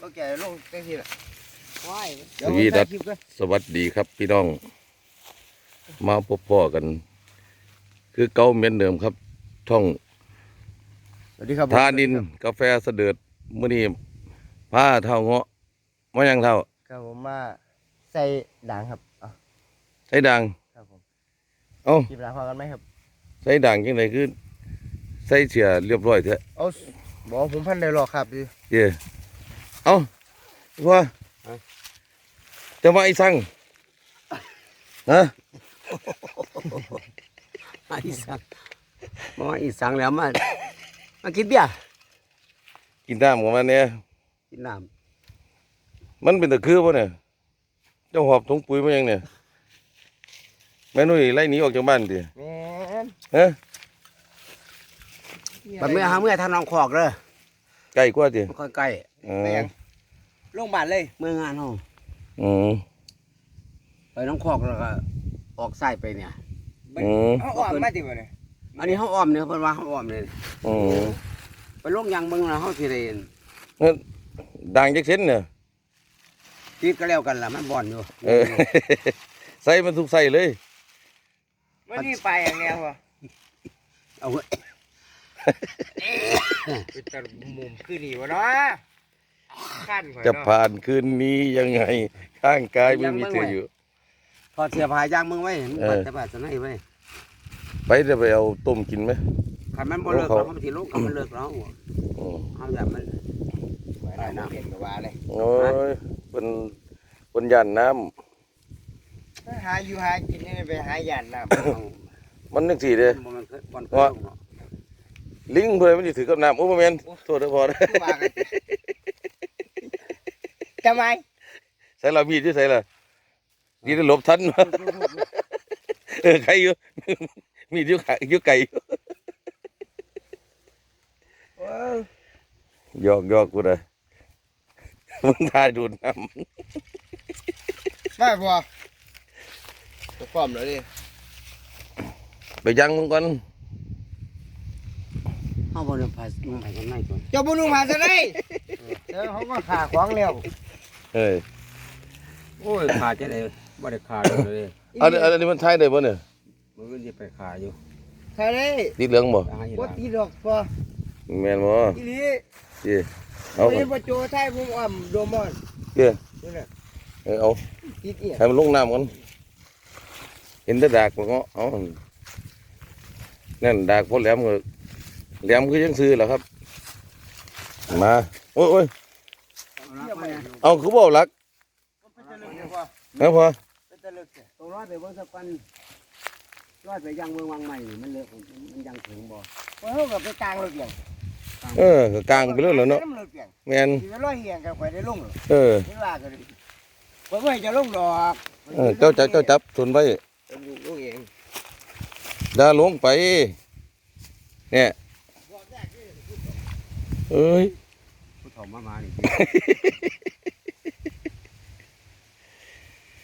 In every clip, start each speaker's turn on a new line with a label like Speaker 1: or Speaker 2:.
Speaker 1: เราแก่ลงจังทีละว้าย
Speaker 2: สวีดัส
Speaker 1: คลิปกัน
Speaker 2: สวัสดีครับพี่น้อง มาพบพ่อกัน คือเก้าเหม็นเดิมครับช่อง
Speaker 1: สวัสดีครับผม
Speaker 2: ทานินกาแฟเสด็จมื้อนี้ผ้าเท่าเงาะมายังเท่า
Speaker 1: ครับผมมาใส่ด่างครับอะ
Speaker 2: ใส่ด่าง
Speaker 1: ครับผม
Speaker 2: เอ้า
Speaker 1: หยิบด่างพอกันไหมครับ
Speaker 2: ใส่ด่างจังไดคือใส่เสียเรียบร้อยเถอะ
Speaker 1: เอาบอกผมพันได้หรอกครับดิ
Speaker 2: เย่ เอ้าว่าจะมาไอ้สั่งฮะ
Speaker 3: มาอีสังมาอีสังแล้วมามากินเบียร์
Speaker 2: กินน้ำของมันเนี่ย
Speaker 3: กินน้
Speaker 2: มันเป็นตะคือป่ะเนี่ยเจ้าหอบถุงปุ๋ยมายังเนี่ยแม่นุ่ยไล่หนีออกจากบ้านดิ
Speaker 1: แม่น
Speaker 2: ฮะำ
Speaker 3: บัดเมื่อหาเมื่อทางหน้องขอกเลย
Speaker 2: ใกล้กว่าดิ
Speaker 3: มันค่อยใกล้
Speaker 2: อ๋
Speaker 1: ไป
Speaker 2: อ
Speaker 1: ยังลงบาทเลย
Speaker 3: เมื่องานห้อง
Speaker 2: อืม
Speaker 3: ไปหน้องขอกแล้วก็ออกไส้ไปเนี่ย
Speaker 2: อืม
Speaker 1: เขาอ่อนมาติบ่เนี่ย
Speaker 3: อันนี้เขาอ้อมเนี่ยเพิ่นว่าเขาอ้อมเนี่ย
Speaker 2: อืม
Speaker 3: ไปลงยางเบิ่งแล้วเขาสิได้
Speaker 2: นั่นด่างจักเส้นเนี่ย
Speaker 3: ติดก็แล้วกันล่ะมันบ่อนอยู่
Speaker 2: เออ ใส่มันทุกใส่เลย
Speaker 1: วันนี้ไปอย่างเนี้ยวะ
Speaker 3: เอาไว้
Speaker 1: เป็นตะมุมคือนี่วะเนาะ ขั้นข่อย
Speaker 2: จะ
Speaker 1: เนาะ
Speaker 2: ผ่านคืนนี้ยังไง ข้างกายไม่มีเธออยู่
Speaker 3: พอเสียพายางเบิ่งไว้มัน
Speaker 2: เออ
Speaker 3: ปัดแต่ปัดสนไว้
Speaker 2: ไปจะไปเอาต้มกินไหม
Speaker 3: คันมันบ่เลิก
Speaker 2: โอ้
Speaker 3: เรา
Speaker 2: เขา
Speaker 3: มันสิลงคันมันเลิกแล้ว
Speaker 2: อืม
Speaker 3: เอาอย่ามัน
Speaker 1: ไปน้ำเปลี่ยนกับว่าเลย
Speaker 2: โอ้ยเป็นเป็นยันน้
Speaker 1: หาอยู่หากินนี่ไปหาหยาดน้
Speaker 3: เอาำ
Speaker 2: มันนึกสีเด้
Speaker 3: บ่มันเคยบ่อนเค
Speaker 2: ว่า
Speaker 3: ยลงเนาะ
Speaker 2: ลิงเพื่อนมันจะถือกับน้ำโอ้โมเมนโทษเด้อพอเด้อำ
Speaker 1: ว่ากัน ทำไม
Speaker 2: ใส่ละมีดที่ใส่ละดีได้หลบทันเออใครอยู่มีดอยู่ขาอยู่ไก่อยู่หยอกหยอกกูเลยมึงทายดูดน้
Speaker 1: ไม่พอจะพร้อมแล้วดิำ
Speaker 2: ไปยังมึงก่อน
Speaker 3: เอาบ่ได้พายมันไปกันไหนก่อน
Speaker 1: เจ้าบุญนุ่งผ่านซะได้เดี๋ยวเขาก็ขาของเร็ว
Speaker 2: เฮ้ย
Speaker 3: โอ้ยขาดจะได้บ่ได้ขาดเลย
Speaker 2: อันนี้อันนี้มันทายได้บ่เนี่ย
Speaker 3: มือจะไปขาอยู่
Speaker 1: ใช่ได้
Speaker 2: ติดเหลืองบ่
Speaker 3: ตาย
Speaker 1: บ่
Speaker 3: ละ
Speaker 1: ตีดอกพอ
Speaker 2: แม่นบ่
Speaker 1: อีหลี
Speaker 2: สิเอา
Speaker 1: วันนี้บ่โจใช่ผมอ่ำโดมอน
Speaker 2: เด้อ
Speaker 1: นี่แหละ
Speaker 2: เออเอา
Speaker 1: ติดเอีย
Speaker 2: ให้มันลงน้ำก่อนเห็นแต่ดากบ่เงาะเอานั่นดากพอแหลมก็แหลมคือยังซื้อเหรอครับมาโอ้ยโอ้ย
Speaker 3: เอา
Speaker 2: คือบ่เอาหลัก
Speaker 1: นะลึกเนี่ยพอตะลึกเนี่ย
Speaker 3: ตัวร้อยไปเบิ่งสักปันรอยไปยังเมืองวังใหม่มันเลิกมันยังถึงบ่
Speaker 1: ว่าะเขากับไปกลางรถเปียง
Speaker 2: เออก็กลางไปเลยเหรอเนาะ
Speaker 1: น้ำรถเปียง
Speaker 2: แม่น
Speaker 1: สิร้อยเฮียงกับข่อยได้ลงหรอ
Speaker 2: เออ
Speaker 1: เว่ากันดิบ่ไม่จะลงดอก
Speaker 2: เออเจ้าจับเจ้าจับทุนไว้
Speaker 1: จะอยู่ลงเอง
Speaker 2: อย่าลงไปเนี่ยเอ้ย
Speaker 3: ผู้ถมมามานี่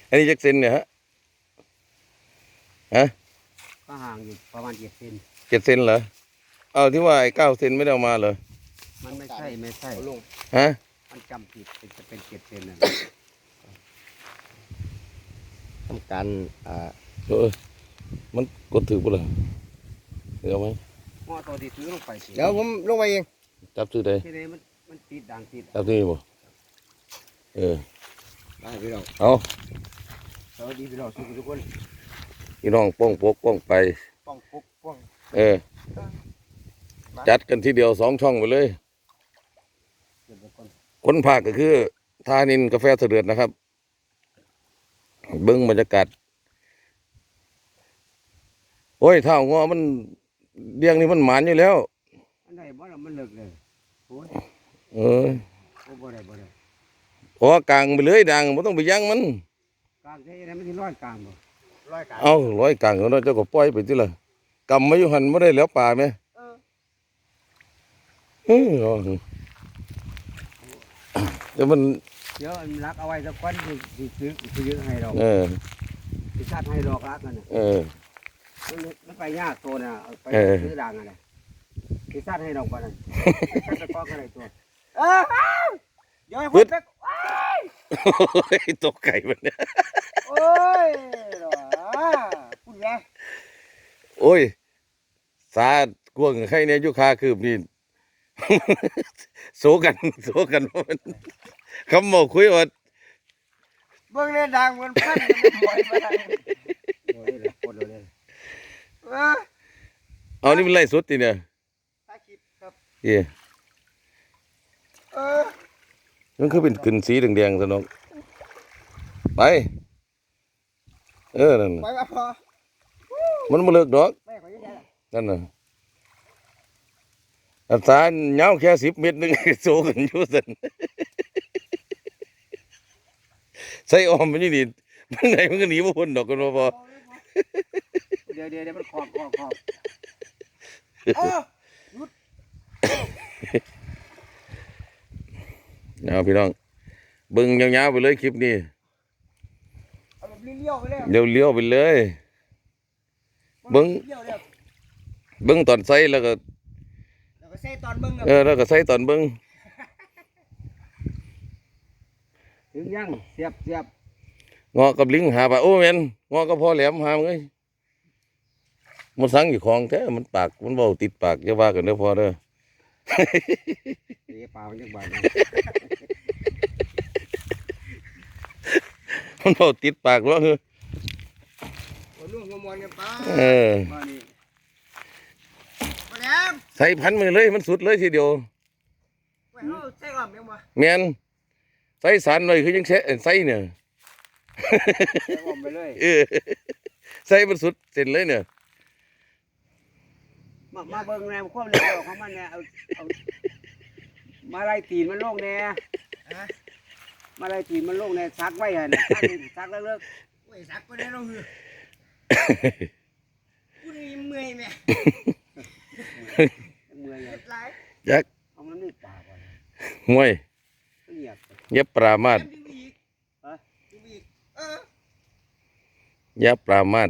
Speaker 2: อันนี้จักเซนเนี่ยฮะ
Speaker 3: ก็ห่างอยู่ประมาณ7เซน
Speaker 2: เจ็ดเซนเหรอเอาที่ว่าไอ้เก้าเซนไม่ได้เอามาเหรอ
Speaker 3: มันไม่ใช่ไม่ใช่
Speaker 1: เอาลง
Speaker 2: ฮะ
Speaker 3: มันจำผิดเป็นจะเป็น7เซนน่ะ
Speaker 1: ทำการอ่า
Speaker 2: เออมันกดถือปุ่นเหรอเดี๋ยวไหม
Speaker 3: งอตัวที่ถือลงไปสิ
Speaker 1: เดี๋ยวผมลงไปเอง
Speaker 2: จับซื้อได้
Speaker 3: ที่นี่มัน มันติดด่างติด
Speaker 2: จับซื้อบ่เออ
Speaker 1: ได้พี่น้อง
Speaker 2: เอา
Speaker 3: สวัสดีพี่น้องทุกคน
Speaker 2: พี่น้องป้องปกป้องไป
Speaker 1: ป้องปุ๊กป้อง
Speaker 2: เออ จัดกันทีเดียวสองช่องไปเลย
Speaker 3: เดี๋ยวก่อน
Speaker 2: คนภาคก็คือทานินกาแฟเสด็จนะครับ เบิ้งบรรยากาศโอ้ยเท่างอมันเลี้ยงนี่มันหมานอยู่แล้ว
Speaker 3: อันใดบ่ล่ะมันเลิกเลยโอ้ย
Speaker 2: เออ
Speaker 3: โอ้บ่ได้บ่ได้
Speaker 2: เพราะว่ากลางไปเลยดังไม่ต้องไปยั้งมัน
Speaker 3: กลางใช่ไหมมันสิร้อยกลางบ่
Speaker 1: ร้อยกลาง
Speaker 2: เอาร้อยกลางเขาเนาะเจ้าก็ปล่อยไปที่ละกำไม่อยู่หันไม่ได้แล้วป่าไหม
Speaker 1: เออ
Speaker 2: เออเอาเดี๋ยวมัน
Speaker 3: เดี๋ยวมันรักเอาไว้สักคนสิสิซื้อสิซื้อให้ดอก
Speaker 2: เออ
Speaker 3: สิชาติให้ดอกรักนั่นน่ะ
Speaker 2: เออ
Speaker 3: มันมันไปยากตัวน่ะเอาไป
Speaker 2: เออ
Speaker 3: ซื้อด่างอะไรสิชาติให้ดอกบ่นั่นสิชาติตะกอกอะไรตัว
Speaker 1: เออเดี๋ยวให้ค
Speaker 2: ปึ๊
Speaker 1: น
Speaker 2: ด
Speaker 1: สัก
Speaker 2: โอ้ยตกไก่มันเนี่ย
Speaker 1: โอ้ยหรอคุณไง
Speaker 2: โอ้ย สาดกวงใครเนี่ยยุคาคืบนี่โซกันโซกันว่ามันคำบอกคุยว่า
Speaker 1: เบิ่งในดังมันพันมันบ่อยมาได้
Speaker 3: โอ้ยเลยโคตรเลย
Speaker 1: เออ
Speaker 2: เอานี่เป็นไรสุดทีเนี่ย
Speaker 1: ถ้าคิดครับ
Speaker 2: เย่
Speaker 1: เออ
Speaker 2: มันคือเป็นขึ้นสีแดงๆสนองไป เออ นั่น
Speaker 1: ไป
Speaker 2: น่ะ
Speaker 1: ว่าพอ
Speaker 2: มันมาเลิกดอก
Speaker 1: ไม่ขอยังไง
Speaker 2: นั่นน่ะอัตราเงาวแค่สิบเมตรหนึงโซกันอยู่สันใส่ออมมันนี่นี่มันไหนมันก็หนีมาพ้นดอกกันบ่พอ
Speaker 3: เดี๋ยวเดี๋ยวเดี๋ยวมันขอบขอบขอบ
Speaker 1: เออ
Speaker 2: เอาพี่น้องเบิ่งยาวๆไปเลยคลิปนี้
Speaker 1: เอาแบบเลี้ยวๆไปเลย
Speaker 2: เลี้ยวๆไปเลยเบิ่ง
Speaker 1: เลี้ยวเดี๋ยว
Speaker 2: เบิ่งตอนใส่แล้วก็
Speaker 1: แล้วก็ใส่ตอนเบิ่งกับ
Speaker 2: เออแล้วก็ใส่ตอนเบิ่ง
Speaker 3: ถึงยังเสียบเสียบ
Speaker 2: งอกับลิงหาปลาโอ้แม่นงอก็พอแหลมหามึงเอ้ยมันสั่งอยู่ของแท้มันปากมันเว้าติดปากอย่าว่ากันเด้อพอเด้อ
Speaker 3: เดี๋ยวปลามันจะบาดนะ
Speaker 2: มันเว้าติดปากว่าเออ
Speaker 1: หัวนุ่งหัวมวนกันไป
Speaker 2: เออ
Speaker 3: มานี่
Speaker 1: มาแล้ว
Speaker 2: ใส่พันมือเลยมันสุดเลยทีเดียว
Speaker 1: ไว้เฮาใส่อ้อมยังบ่
Speaker 2: แม่นใส่สารหน่อยคือยังใช้ใส่เนี่ย
Speaker 3: ใส่ออมไปเลย
Speaker 2: เออใส่มันสุดเสร็จเลยเนี่ย
Speaker 3: มามาเบิ่งแนวความเร็วของมันเนี่ยเอาเอามาไล่ตีนมันลงแน่
Speaker 1: ฮะ
Speaker 3: มาไล่ตีนมันลงแน่ซักไว้หั่นน่ะซักนี่ซักเลิก
Speaker 1: โอ้ยสักก็ได้เนาะฮือกูนี่เมื่อยแม่
Speaker 3: ๆเมื่อย
Speaker 1: เฮ็ดหลาย
Speaker 2: ยักษ์
Speaker 3: เอามันนี่ปากก่อน
Speaker 2: ห่วย
Speaker 3: เงียบ
Speaker 2: อย่าปรามาท
Speaker 1: ดึงไปอีก
Speaker 3: ฮะ
Speaker 1: ดึงไปอีกเออ
Speaker 2: อย่าปรามาท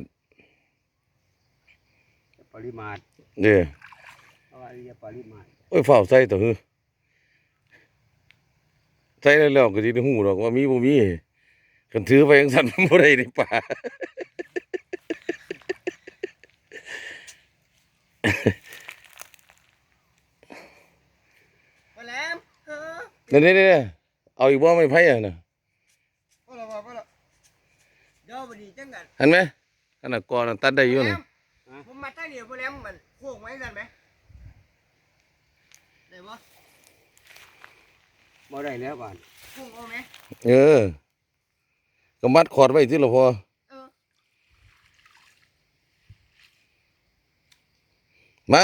Speaker 3: ปริมาตร
Speaker 2: เด้อ
Speaker 3: เอาว่าอย่าปริมาตร
Speaker 2: โอ้ยเฝ้าใส่ตัวหือ ใส่แล้วแล้วก็สิได้ฮู้ดอกว่ามีบ่มีกันถือไปจังซั่นมันบ่ได้ในป่า
Speaker 1: มาแล้วเออ
Speaker 2: นี่ๆๆเอาอีกบ่ไม่ไผอะน่ะ
Speaker 1: พอแล้วพอแล้วเดี๋ยวบัดนี้จังกัน
Speaker 2: เห็นไหมขนาดก่อนนะตัดได้อยู่น่ะ
Speaker 1: ผมมาตั้งเดียวพอแล้วมันโค้งไว้กันไหมได้บ่
Speaker 3: บ่ได้แล้วก่อน
Speaker 1: โค้งเอาไหม
Speaker 2: เออก็มัดคอร์ดไว้ที่ละพอ
Speaker 1: เออ
Speaker 2: มา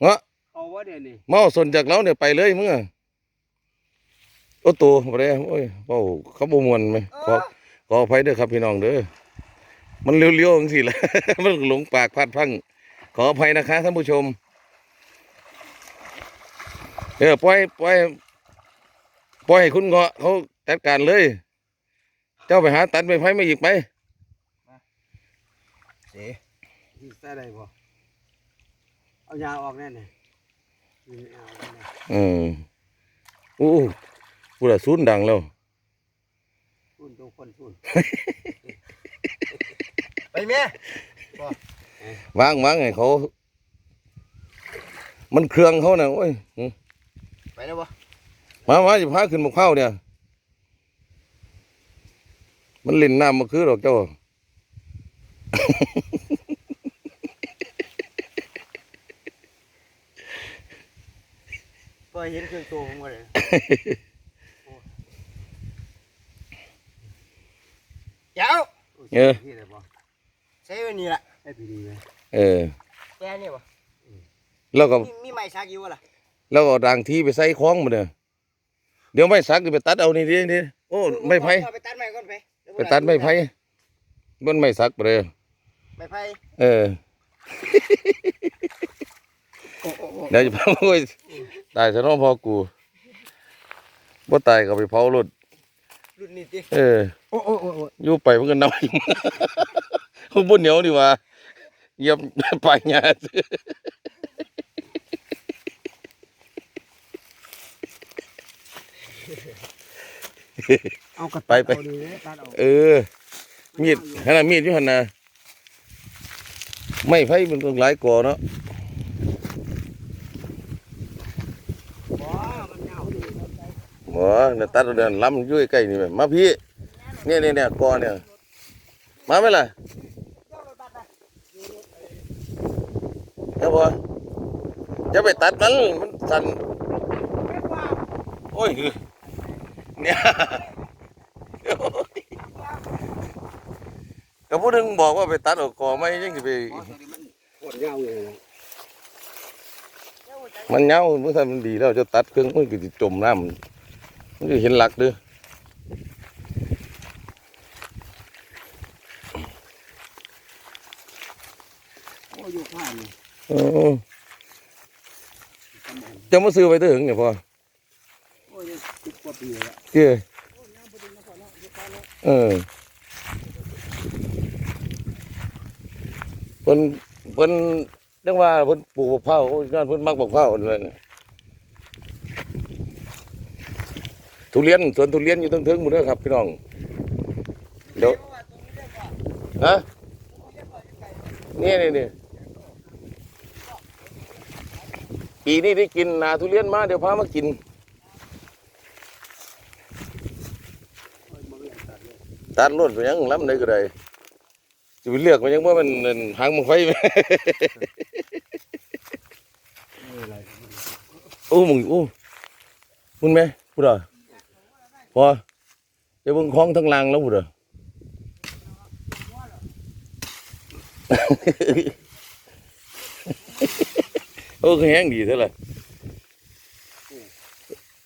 Speaker 2: เงาะ
Speaker 3: เอาว่าเดี๋ยวนี้
Speaker 2: เมาสนจากเราเนี่ยไปเลยมึงอะโอ้โตบ่ได้โอ้ยเว้าเขาบ่ม่วนไหมขอขออภัยเด้อครับพี่น้องเด้อมันเลี้ยวๆจังซี่แหละมันหลงปากพลาดพลั้งขออภัยนะคะท่านผู้ชม เออปล่อยปล่อย ปล่อยให้คุณเงาะเขาจัดการเลย เจ้าไปหาตัดไม้ไผ่มาอีกไหม
Speaker 1: เสี
Speaker 3: ที่ใส่ได้บ่เอายาออกแน่นี่นี่เอาออกแน่
Speaker 2: อืมอู้พูดละศูนย์ดังแล้ว
Speaker 3: พุ่นตัวคนพุ่น
Speaker 1: ไปแม่
Speaker 2: วางวางให้เขา มันเครื่องเขาน่ะโอ้ยหึ
Speaker 1: ไปแล้วบ่
Speaker 2: มามาจะพาขึ้นมะพร้าวเนี่ย มันเล่นน้ำมาคือหรอกเจ้า
Speaker 1: ก็เห็นเครื่องโตผมก็เลยเดี๋ยว
Speaker 2: เออ
Speaker 3: ที่ไหนบ่
Speaker 1: ใช้ไว้นี่ล่ะ
Speaker 3: ได้ปีนี้ไหม
Speaker 2: เออ
Speaker 1: แปรนี่บ่
Speaker 2: แล้วก็
Speaker 1: มีมีไม้ซักอยู่บ่ล่ะ
Speaker 2: แล้วก็เอาด่างที่ไปใส่คล้องมาเนี่ย เดี๋ยวไม่สักเดี๋ยวไปตัดเอานี่ดินี่โอ้ไม่ไผ่
Speaker 1: เอาไปตัดไม้ก่อนไปเยว
Speaker 2: ไปตัดไม่ไผ่บนไม่สักไปเลย
Speaker 1: ไม้ไผ่
Speaker 2: เออเดี๋ยวจะพาโอ้ยตายซะเน้องพอกูบ่ตายก็ไปเผารถ
Speaker 1: รุ่นนี้ติ
Speaker 2: เออ
Speaker 1: โอ้โอ้โอ้โอ้
Speaker 2: อยู่ไปมันก็น้อยมันบ่เหนียวดีว่าเหยียบปลายหญ้า
Speaker 1: เอา
Speaker 3: กระ
Speaker 2: ไปไป
Speaker 3: เอาดีเลยตัดเอา
Speaker 2: เออ มีดขนาดมีดอยู่หันนะไม่ไฟมันต้องหลายก่อเนาะ
Speaker 3: บ่มันยาวดี
Speaker 2: หมอเนี่ยตัดเอาเดินล้ำอยู่ใกล้ๆนี่แม่มาพี่เนี่ยเนี่ยเนี่ยก่อเนี่ย มาไหมล่ะเดี๋ยวพอจะไปตัดมันมันสั่นโอ้ย เนี่ยก็พูดถึงบอกว่าไปตัดเอาก่อไม่ยังจะไป
Speaker 3: อ๋อตัวนี้มันโคตรยาวเลยนะ
Speaker 2: มันเหงาเมื่อทำมันดีแล้วจะตัดเครื่องมันก็จะจมน้ำมันจะเห็นหลักเด้อ
Speaker 3: โอ้อยู่ข้างนี่
Speaker 2: เออจะมาซื้อไปถึงเนี่ยพ่อ เจ้เออเพิ่นเพิ่นเรียกว่าเพิ่นปลูกบักเผาโอ้ยนั่นเพิ่นมักบักเผาเลยนะทุเรียนสวนทุเรียนอยู่ทั้งๆหมดเลยครับพี่น้องเดี๋ยวฮะนี่นี่นี่ปีนี้ได้กินนาทุเรียนมาเดี๋ยวพามากิน
Speaker 3: โอ้ยบ่มีตัดเลย
Speaker 2: ตัดรถไปยังล้ำได้ก็ได้จะไปเลือกไปยังว่ามันหางมังไฟไหมโอ้มึงโอ้มึงไหมพูดเหรอพอจะเบิ่งคล้องทั้งลางแล้วพูดเหรอโอ้คือแห้งดีเท่าไหร่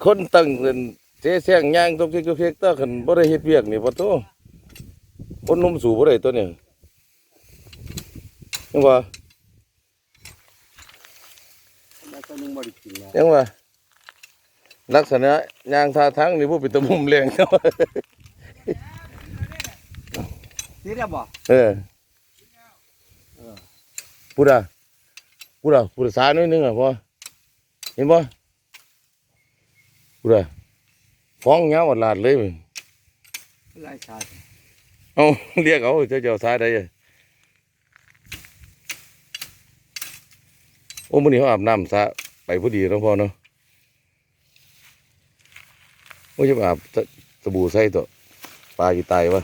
Speaker 2: คนตั้งเป็นเจ๊แซงย่างตกเจ๊กตกเจ๊กตาขันบ่ได้เฮ็ดเวียกนี่ปะโตคนนมสู่บ่ได้ตัวเนี่ยยังว่า
Speaker 3: แล้วตัวหนึงบ่ได้กินแล้ว
Speaker 2: ยังว่าลักษณะยางท่าทางนี่บ่เป็นตะมุมแรงเนาะ
Speaker 3: ติดแล้วบ่
Speaker 2: เออพูดอะพูดอะพูดสาหน่อยหนึงอะพอเห็นบ่พูดอะฟ้องยาวหลาดเลยมึง
Speaker 3: ไล่ชาติ
Speaker 2: เอาเรียกเอาเจ้าเจ้าสาได้อะโอ้มื้อนี้เขาอาบน้ำสระไปพอดีเนาะพ่อเนาะโอ้ยจะอาบสสบู่ใส่ตัวปลากี่ตายวะ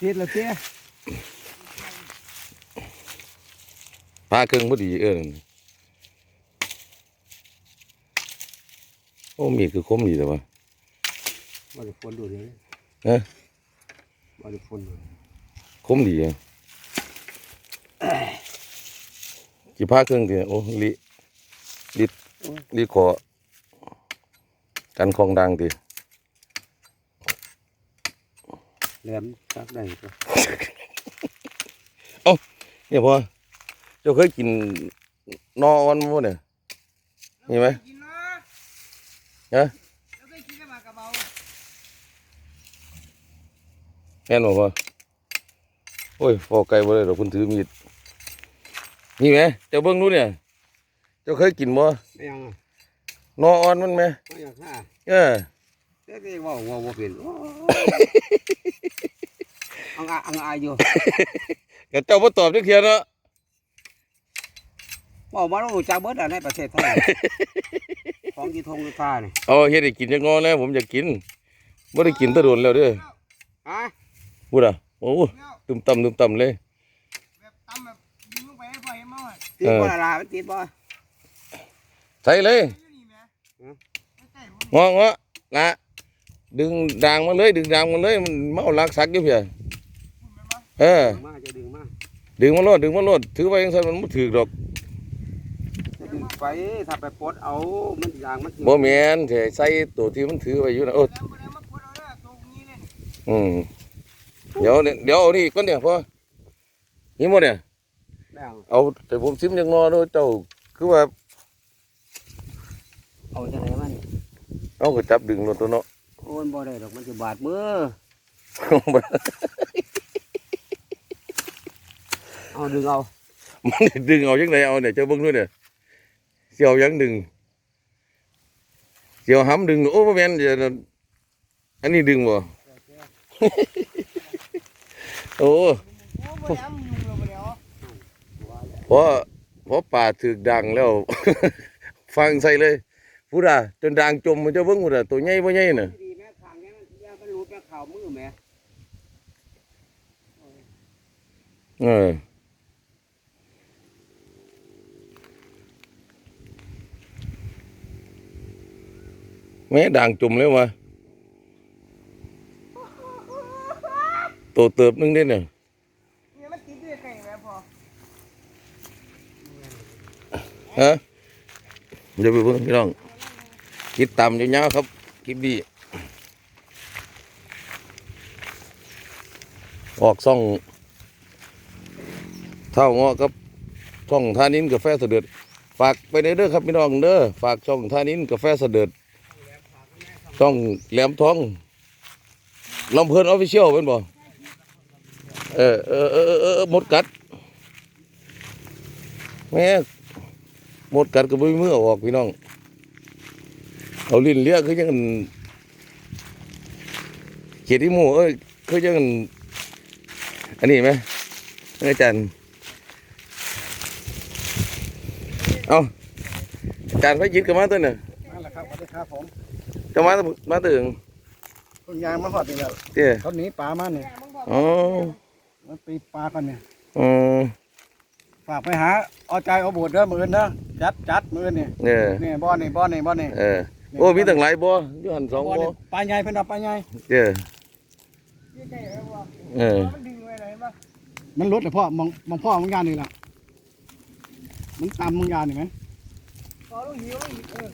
Speaker 3: ติดแล้วเตี้ย
Speaker 2: พาเครื่องพอดีเออโอ้มีดคือคมดีแต่ว่า
Speaker 3: บ่ได้ฝนดูนี่
Speaker 2: เอ๊ะ
Speaker 3: บ่ได้ฝนดู
Speaker 2: คมดีอะกี่พาเครื่องทีโอ้ลิลิลิขอกันคองดังที
Speaker 3: แหลมตักได้ตัว
Speaker 2: เนี่ยพอเจ้าเคยกินนอวันมั้เนี่ยมีไหม
Speaker 1: กินเนาะ
Speaker 2: ฮะ
Speaker 1: แล้วก็กินกับหมากกระเบา
Speaker 2: แม่นบอกว่าโอ้ยฟอไก่บ่ได้ดอกเพิ่นถือมีดนี่ไหมเจ้าเบิ่งดูเนี่ย เจ้าเคยกินบ่
Speaker 3: ไม่ยังอะ
Speaker 2: นออ่อนมันไหม
Speaker 3: ไม่ยังค่ะ
Speaker 2: เออ
Speaker 3: เด็กๆว่าว่าบ่เป็นโอ้ยอังอาอังอายอยู่
Speaker 2: แต่เจ้าบ่ตอบจักเทียเนาะ
Speaker 3: บอกมารู้จักเบิดอะในประเทศไทยของที่ทงที่ท่านี่
Speaker 2: เอาเฮ็ดให้กินจักงอแล้วผมอยากกินบ่ได้กินแตะโดนแล้วเด้อ
Speaker 3: ฮะ
Speaker 2: พูดอะโอ้ตึมตำตึมตำเลย
Speaker 1: แบบตำแบบยิงลงไปให้พ่อเห็นมั้งว่า
Speaker 3: ติดบ่ล่ะล่ะมันติดบ่
Speaker 2: ใส่เลย
Speaker 1: อยู่นี่แหม่ใกล้ๆผม
Speaker 2: งอเงาะละดึงด่างมาเลย ดึงด่างมาเลยมันเมาลักสักอยู่เพีย
Speaker 1: พูดแม่นบ่
Speaker 2: เออ
Speaker 3: ดึงมาจะดึงมา
Speaker 2: ดึงมาโลดดึงมาโลดถือไว้ยังซั่นมันบ่ถือดอก
Speaker 3: จะดึงไปถ้าไปปลดเอา มันยางมันสิ
Speaker 2: บ่แม่นแต่ใส่ตัวที่มันถือไว้อยู่นะโอ้
Speaker 1: แล้วบ่ได้มากดเอาเด้อตัวนี้เลยนี่
Speaker 2: อืม เดี๋ยวเนี่ยเดี๋ยวเอานี่ก่อนเนี่ยพ่อนี่หมดเนี่ย
Speaker 3: แล้ว
Speaker 2: เอาแต่ผมซิมยังนอเด้อเจ้าคือว่า
Speaker 3: เอาจังไดมัน
Speaker 2: เอาก็จับดึงรถตัวเนาะ
Speaker 3: โอ้ยบ่ได้ดอกมันสิบาดมือเอาดึงเอา
Speaker 2: มันดึงเอาจังไดเอาเนี่ยเจ้าเบิ่งด้วยเนี่ยสิเอายังดึงเดี๋ยวห้ำดึงโอ้บ่แม่นเดี๋ยวอันนี้ดึงบ่ โอ้
Speaker 1: โอ้บ่ย้ำยุงเลยบ่แล้ว
Speaker 2: เพราะเพราะป่าถึกดังแล้ว ฟังใส่เลยพูดอะจนดังจมมันจะเบิ่งพูดอะตัวใหญ่บ่ใหญ่น่ะ
Speaker 4: ดีแม่ขางเนี้ยมันยามันรูดแม่ข่าวมือแม่
Speaker 2: เออแม่ดังจมแล้ววะ ตเติบนึงได้เนี่ย
Speaker 1: เนี่ยมันติดด้วยไก่แม่พอ
Speaker 2: ฮะเดี๋ยวไปเบิ่งพี่น้องคิดตามยาวๆครับคลิปดีออกซ่องเท่างอครับช่องท่านินกาแฟเสด็จฝากไปเด้อครับพี่น้องเด้อฝากช่องท่านินกาแฟเสด็จช่องแหลมทองลำเพลินออฟฟิเชียลเป็นบ่ เออเออเออเออเออหมดกัดแม่หมดกัดก็บ่มีมือเอาออกพี่น้องเอาลิ้นเลียคือจังกันเขียดที่หมูเอ้ยคือจังกันอันนี้ไหมอาจารย์เอาอาจารย์ไปยิดกันมาตัวเนี่ย
Speaker 4: นั่นแหละครับสวัสดีครับผม
Speaker 2: จะมามาถึง
Speaker 4: คุณยายมาหอดอีกแล้ว
Speaker 2: เจ้
Speaker 4: เขาหนีปลามาเนี่ย
Speaker 2: อ๋อ
Speaker 4: มันปีปลากันเนี่ย
Speaker 2: อ๋อ
Speaker 4: ฝากไปหาเอาใจเอาโบดเด้อมืออนเด้อจัดจัดมืออนนี่
Speaker 2: เนี่ย
Speaker 4: นี่บ่อนี่บ่อนี่บ่อนี่
Speaker 2: เออโอ้มีตั้งหลายบ่อยู่หันสองบ่
Speaker 4: นี่ปลาใหญ่เพิ่นเอาปลาใหญ่
Speaker 2: เจ้
Speaker 1: นี่ไก่แม่พอ
Speaker 2: เออ
Speaker 1: มันดึงไว้ไหนบ่
Speaker 4: มันลดเลยพ่อมองมองพ่อมึงยานนี่ล่ะมันตามมึงยานนี่ไหม
Speaker 1: พอลูกหิวลูกหิวเออ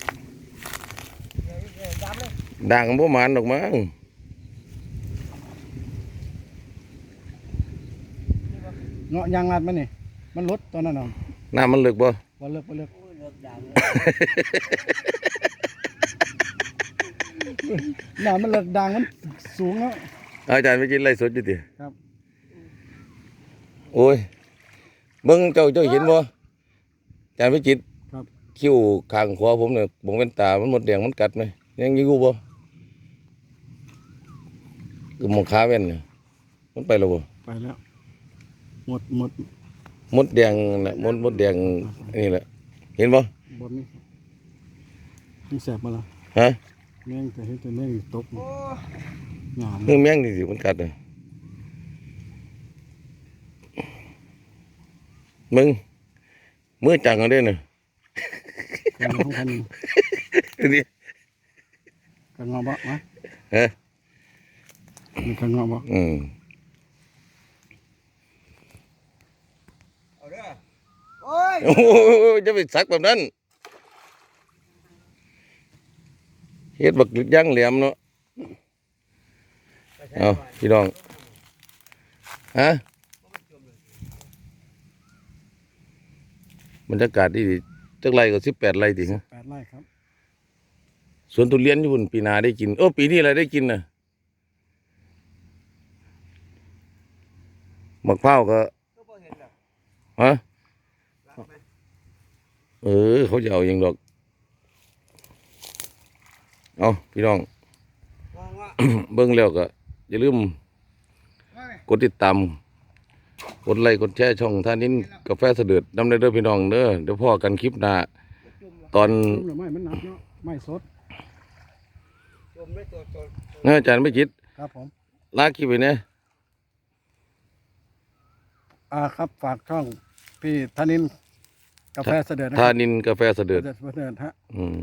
Speaker 1: เดี๋ยวเดี๋ยวย้ำเลย
Speaker 2: ด่างบ่หมานดอกมั้ง
Speaker 4: เงาะยางรัดมันนี่ มันลดตอนนั้นเนาะ
Speaker 2: น้ำมันลึกบ่
Speaker 4: บ่เลิกบ่เลิกน้ำมันเลิกดังมันสูงแล้ว
Speaker 2: อาจารย์ไปกินไรสดอยู่ติ
Speaker 4: ครับ
Speaker 2: โอ้ยเบิ่งเจ้าเจ้าเห็นบ่อาจารย์ไปจิต
Speaker 4: ครับ
Speaker 2: คิ้วข้างขวาผมเนี่ยบงเป็นตา มันหมดแดงมันกัดไหมยังอยู่บ่คือหมองขาแว่นเนี่ยมันไปแล้วบ่
Speaker 4: ไปแล้ว หมดหมด
Speaker 2: มดแดงน่ะมดมดแดงนี่แหละ เห็นบ่
Speaker 4: บนนี้มันแสบมาละ
Speaker 2: ฮะ
Speaker 4: แมงแต่เห็นแต่แมงตก
Speaker 1: โอ้
Speaker 4: งาม
Speaker 2: เรื่องแมงนี่สิมันกัดเลยมึงมือจังเอาเด้อน่ะ
Speaker 4: กันของกัน
Speaker 2: นี่
Speaker 4: กันงอบ่มา
Speaker 2: ฮะ
Speaker 4: มีกันงอบ่
Speaker 2: อืม
Speaker 1: เอาเด้อ โอ้ย
Speaker 2: โอ้ยจะไปสักแบบนั้นเฮ็ดบักย่างแหลมเนาะเอาพี่น้องฮะบรรยากาศดีดีจักไรก็สิบแปดไรติฮะ
Speaker 4: แปดไร่ครับ
Speaker 2: สวนทุเรียนญี่ปุ่นปีหนาได้กิน โอ้ปีนี้อะไรได้กินน่ะมะพร้าวก็
Speaker 1: ก็บ่เห็นหรอก
Speaker 2: ฮะ
Speaker 1: รักไหม
Speaker 2: เออ เขาจะเอาอย่างดอก เอาพี่น้อง
Speaker 1: มองว่า
Speaker 2: เบิ่งแล้วก็อย่าลืม
Speaker 1: ว่าไง
Speaker 2: กดติดตาม กดไลค์ กดแชร์ช่องท่านินกาแฟเสด็จนำได้เด้อพี่น้องเด้อเดี๋ยวพ่อกันคลิปหน้า
Speaker 1: จุ่มว่ะ
Speaker 2: ตอน
Speaker 4: ต้มหรือไม่มันหนักเนาะไม่สด
Speaker 1: จุ่มด้วยตัวตัว
Speaker 2: นะอาจารย์ไม่จิต
Speaker 4: ครับผม
Speaker 2: ลากคลิปไปเนี่ย
Speaker 4: อ่าครับฝากช่องพี่ธนิน กาแฟเสด็จนะค
Speaker 2: ท่า
Speaker 4: รับ
Speaker 2: นินกาแฟเสด็จ
Speaker 4: เสด็จเสด็จฮะ
Speaker 2: อืม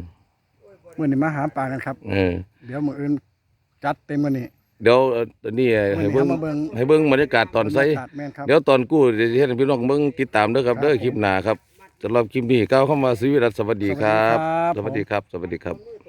Speaker 4: มื่อนี้มาหาปลากันครับ
Speaker 2: เออ
Speaker 4: เดี๋ยวมื้ออื่นจัดเต็มมื้อนี้
Speaker 2: เดี๋ยวเอ่อตอนนี้ให้เบิ่ง
Speaker 4: มื้อนี้เอามาเบิ่ง
Speaker 2: ให้เบิ่งบรรยากาศตอนใส่
Speaker 4: บรรยากาศแม่นครับ
Speaker 2: เดี๋ยวตอนกู้เดี๋ยวสิให้พี่น้องเบิ่งติดตามเด้อครับเด้อคลิปหน้าครับสำหรับคลิปนี้ก้าวเข้ามาสวีรัตน์สวัสดีครับสวัสดีครับสวัสดีครับ